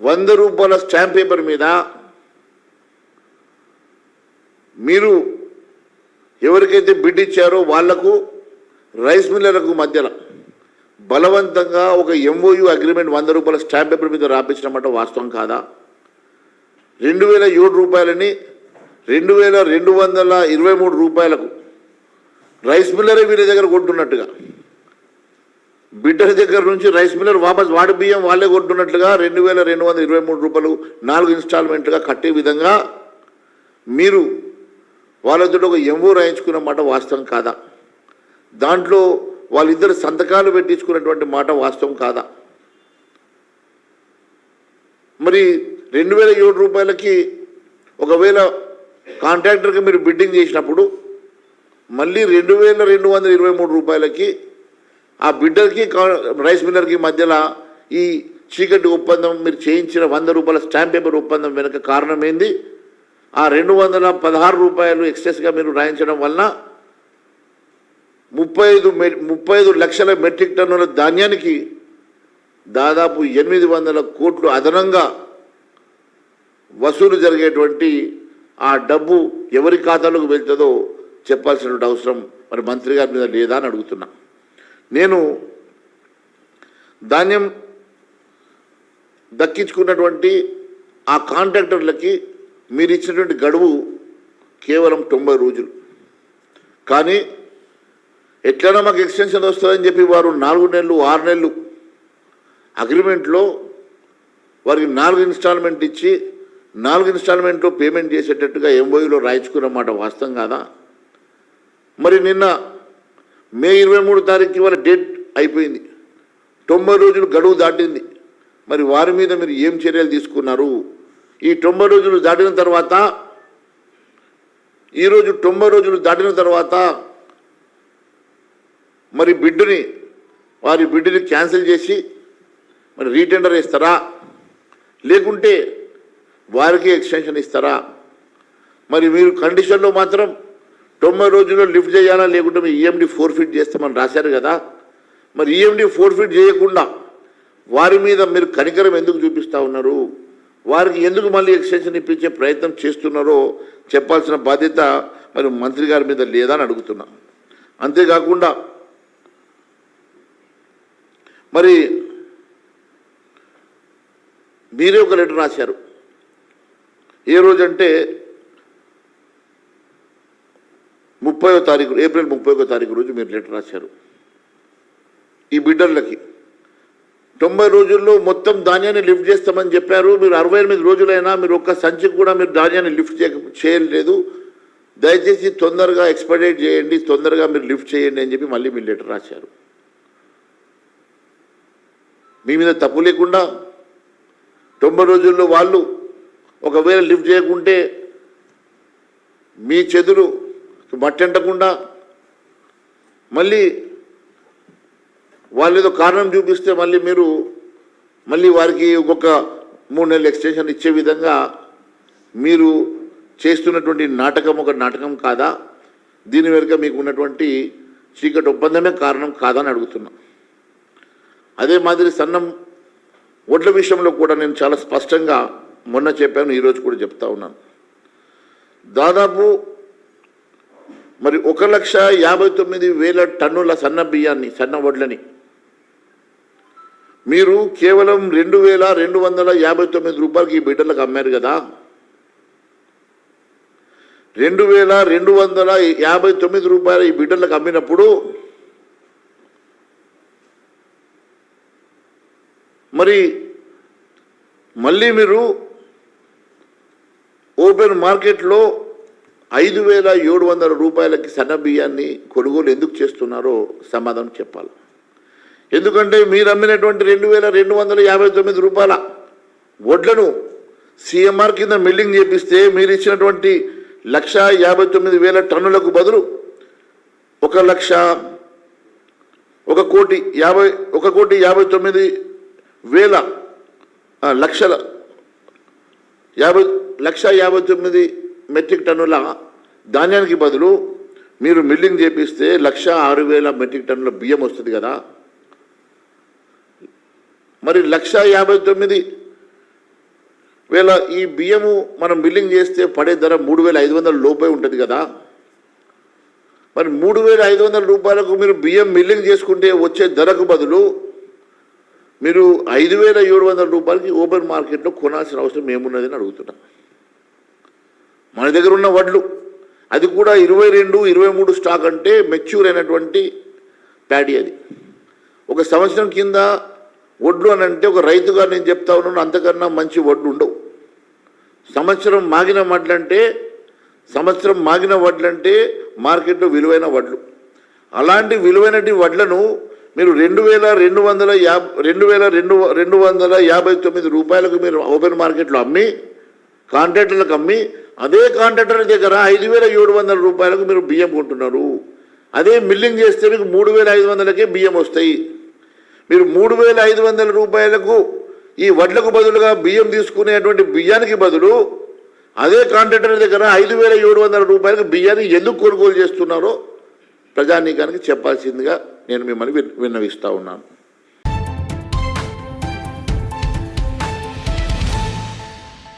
వంద రూపాయల stamp paper మీద మీరు ఎవరికైతే బిడ్ ఇచ్చారో వాళ్ళకు రైస్ మిల్లర్లకు మధ్యలో బలవంతంగా ఒక ఎంఓయు అగ్రిమెంట్ వంద రూపాయల స్టాంప్ పేపర్ మీద రాపించడం వాస్తవం కాదా? రెండు వేల ఏడు రూపాయలని రెండు వేల రెండు వందల ఇరవై మూడు రూపాయలకు రైస్ మిల్లరే వీరి దగ్గర కొంటున్నట్టుగా బిడ్డల దగ్గర నుంచి రైస్ మిల్లర్ వాపస్ వాడి బియ్యం వాళ్ళే కొట్టున్నట్లుగా రెండు వేల రెండు వందల ఇరవై మూడు రూపాయలు నాలుగు ఇన్స్టాల్మెంట్గా కట్టే విధంగా మీరు వాళ్ళతో ఒక ఎంఓ రాయించుకున్న మాట వాస్తవం కాదా? దాంట్లో వాళ్ళిద్దరు సంతకాలు పెట్టించుకున్నటువంటి మాట వాస్తవం కాదా? మరి రెండు వేల ఏడు రూపాయలకి ఒకవేళ కాంట్రాక్టర్కి మీరు బిడ్డింగ్ చేసినప్పుడు మళ్ళీ రెండు వేల రెండు వందల ఇరవై మూడు రూపాయలకి ఆ బిడ్డర్కి రైస్ మిల్లర్కి మధ్యలో ఈ చీకటి ఒప్పందం మీరు చేయించిన వంద రూపాయల స్టాంప్ పేపర్ ఒప్పందం వెనుక కారణం ఏంది? ఆ రెండు వందల పదహారు రూపాయలు ఎక్సెస్గా మీరు రాయించడం వలన ముప్పై ఐదు మె- ముప్పై ఐదు లక్షల మెట్రిక్ టన్నుల ధాన్యానికి దాదాపు ఎనిమిది వందల కోట్లు అదనంగా వసూలు జరిగేటువంటి ఆ డబ్బు ఎవరి ఖాతాలోకి వెళ్తుందో చెప్పాల్సినటువంటి అవసరం మరి మంత్రి గారి మీద లేదా అని అడుగుతున్నా. నేను ధాన్యం దక్కించుకున్నటువంటి ఆ కాంట్రాక్టర్లకి మీరు ఇచ్చినటువంటి గడువు కేవలం తొంభై రోజులు. కానీ ఎట్లైనా మాకు ఎక్స్టెన్షన్ వస్తుందని చెప్పి వారు నాలుగు నెలలు ఆరు నెలలు అగ్రిమెంట్లో వారికి నాలుగు ఇన్స్టాల్మెంట్ ఇచ్చి నాలుగు ఇన్స్టాల్మెంట్లో పేమెంట్ చేసేటట్టుగా ఎంఓయూలో రాయించుకున్నమాట వాస్తవం కాదా? మరి నిన్న మే ఇరవై మూడు తారీఖు ఇవాళ డేట్ అయిపోయింది. తొంభై రోజులు గడువు దాటింది. మరి వారి మీద మీరు ఏం చర్యలు తీసుకున్నారు? ఈ తొంభై రోజులు దాటిన తర్వాత ఈరోజు తొంభై రోజులు దాటిన తర్వాత మరి బిడ్డుని వారి బిడ్డుని క్యాన్సిల్ చేసి మరి రీటెండర్ ఇస్తారా లేకుంటే వారికి ఎక్స్టెన్షన్ ఇస్తారా? మరి మీరు కండిషన్లో మాత్రం తొంభై రోజుల్లో లిఫ్ట్ చేయాలా లేకుంటే మీ ఈఎండి ఫోర్ఫిట్ చేస్తామని రాశారు కదా? మరి ఈఎండి ఫోర్ఫిట్ చేయకుండా వారి మీద మీరు కనికరం ఎందుకు చూపిస్తూ ఉన్నారు? వారికి ఎందుకు మళ్ళీ ఎక్స్టెన్షన్ ఇప్పించే ప్రయత్నం చేస్తున్నారో చెప్పాల్సిన బాధ్యత మరి మంత్రి గారి మీద లేదా అని అడుగుతున్నా. అంతేకాకుండా మరి మీరే ఒక లెటర్ రాశారు. ఏ రోజంటే ముప్పైవ తారీఖు ఏప్రిల్ ముప్పైవ తారీఖు రోజు మీరు లెటర్ రాశారు. ఈ బిడ్డర్లకి. తొంభై రోజుల్లో మొత్తం ధాన్యాన్ని లిఫ్ట్ చేస్తామని చెప్పారు. మీరు అరవై ఎనిమిది రోజులైనా మీరు ఒక్క సంచికి కూడా మీరు ధాన్యాన్ని లిఫ్ట్ చేయ చేయలేదు. దయచేసి తొందరగా ఎక్స్పెడైట్ చేయండి తొందరగా మీరు లిఫ్ట్ చేయండి అని చెప్పి మళ్ళీ మీరు లెటర్ రాశారు. మీ మీద తప్పు లేకుండా తొంభై రోజుల్లో వాళ్ళు ఒకవేళ లిఫ్ట్ చేయకుంటే మీ చెదురు మట్టి అంటకుండా మళ్ళీ వాళ్ళు ఏదో కారణం చూపిస్తే మళ్ళీ మీరు మళ్ళీ వారికి ఒక్కొక్క మూడు నెలలు ఎక్స్టెన్షన్ ఇచ్చే విధంగా మీరు చేస్తున్నటువంటి నాటకం ఒక నాటకం కాదా? దీని వెనుక మీకు ఉన్నటువంటి చీకటి ఒప్పందమే కారణం కాదా అని అడుగుతున్నా. అదే మాదిరి సన్నం ఒడ్ల విషయంలో కూడా నేను చాలా స్పష్టంగా మొన్న చెప్పాను ఈరోజు కూడా చెప్తా ఉన్నాను. దాదాపు మరి ఒక లక్ష యాభై తొమ్మిది వేల టన్నుల సన్న బియ్యాన్ని సన్న వడ్లని. మీరు కేవలం రెండు వేల రెండు వందల యాభై తొమ్మిది రూపాయలకి ఈ బిడ్డలకు అమ్మారు కదా. రెండు వేల రెండు వందల యాభై తొమ్మిది రూపాయల ఈ బిడ్డలకు అమ్మినప్పుడు మరి మళ్ళీ మీరు ఓపెన్ మార్కెట్లో ఐదు వేల ఏడు వందల రూపాయలకి సన్న బియ్యాన్ని కొనుగోలు ఎందుకు చేస్తున్నారో సమాధానం చెప్పాలి. ఎందుకంటే మీరు అమ్మినటువంటి రెండు వేల రెండు వందల యాభై తొమ్మిది రూపాయల వడ్లను సీఎంఆర్ కింద మిల్లింగ్ చేపిస్తే మీరు ఇచ్చినటువంటి లక్ష యాభై తొమ్మిది వేల టన్నులకు బదులు ఒక లక్ష ఒక కోటి యాభై ఒక కోటి యాభై తొమ్మిది వేల లక్షల యాభై లక్ష యాభై తొమ్మిది మెట్రిక్ టన్నుల ధాన్యానికి బదులు మీరు మిల్లింగ్ చేపిస్తే లక్ష ఆరు వేల మెట్రిక్ టన్నుల బియ్యం వస్తుంది కదా. మరి లక్ష యాభై తొమ్మిది వేల ఈ బియ్యము మనం మిల్లింగ్ చేస్తే పడే ధర మూడు వేల ఐదు వందల లోపే ఉంటుంది కదా. మరి మూడు వేల ఐదు వందల రూపాయలకు మీరు బియ్యం మిల్లింగ్ చేసుకుంటే వచ్చే ధరకు బదులు మీరు ఐదు వేల ఏడు వందల రూపాయలకి ఓపెన్ మార్కెట్లో కొనాల్సిన అవసరం ఏమున్నదని అని మన దగ్గర ఉన్న వడ్లు. అది కూడా ఇరవై రెండు ఇరవై మూడు స్టాక్ అంటే మెచ్యూర్ అయినటువంటి ప్యాడీ అది. ఒక సంవత్సరం కింద వడ్లు అని అంటే ఒక రైతుగా నేను చెప్తా ఉన్నాను అంతకన్నా మంచి వడ్లు ఉండవు. సంవత్సరం మాగిన వడ్లంటే సంవత్సరం మాగిన వడ్లంటే మార్కెట్లో విలువైన వడ్లు. అలాంటి విలువైనటి వడ్లను మీరు రెండు వేల రెండు వందల యాభై రెండు వేల రెండు రెండు వందల యాభై తొమ్మిది రూపాయలకు మీరు ఓపెన్ మార్కెట్లో అమ్మి కాంట్రాక్టర్లకు అమ్మి అదే కాంట్రాక్టర్ దగ్గర ఐదు వేల ఏడు వందల రూపాయలకు మీరు బియ్యం కొంటున్నారు. అదే మిల్లింగ్ చేస్తే మీకు మూడు వేల ఐదు వందలకే బియ్యం వస్తాయి. మీరు మూడు వేల ఐదు వందల రూపాయలకు ఈ వడ్లకు బదులుగా బియ్యం తీసుకునేటువంటి బియ్యానికి బదులు అదే కాంట్రాక్టర్ దగ్గర ఐదు వేల ఏడు వందల రూపాయలకు బియ్యాన్ని ఎందుకు కొనుగోలు చేస్తున్నారో ప్రజానీకానికి చెప్పాల్సిందిగా నేను మిమ్మల్ని విన్నవిస్తూ విన్నవిస్తా ఉన్నాను.